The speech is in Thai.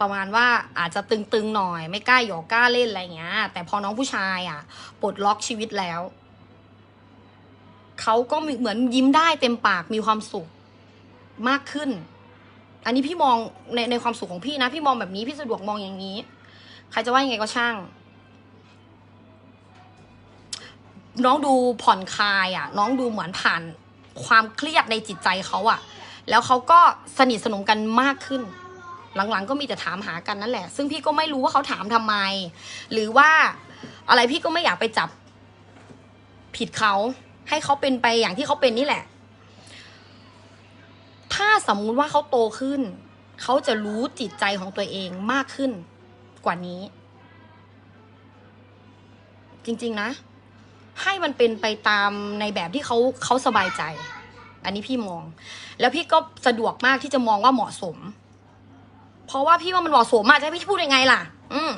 ประมาณว่าอาจจะตึงๆหน่อย ไม่กล้าหยอกกล้าเล่นอะไรเงี้ย แต่พอน้องผู้ชายอะปลดล็อกชีวิตแล้วเขาก็เหมือนยิ้มได้เต็มปากมีความสุขมากขึ้น อันนี้พี่มองในในความสุขของพี่นะ พี่มองแบบนี้พี่สะดวกมองอย่างนี้ ใครจะว่ายังไงก็ช่าง น้องดูผ่อนคลายอะ น้องดูเหมือนผ่านความเครียดในจิตใจเขาอะ แล้วเขาก็สนิทสนมกันมากขึ้น หลังๆ ก็มีแต่ถามหากันนั่นแหละ ซึ่งพี่ก็ไม่รู้ว่าเขาถามทำไม หรือว่าอะไรพี่ก็ไม่อยากไปจับผิดเขาให้เขาเป็นไปอย่างที่เขาเป็นนี่แหละ ถ้าสมมุติว่าเขาโตขึ้น เขาจะรู้จิตใจของตัวเองมากขึ้นกว่านี้ จริง ๆ นะ ให้มันเป็นไปตามในแบบที่เขาเขาสบายใจ อันนี้พี่มอง แล้วพี่ก็สะดวกมากที่จะมองว่าเหมาะสม เพราะว่าพี่ว่ามันเหมาะสมมากจะให้พี่พูดยังไงล่ะ อืม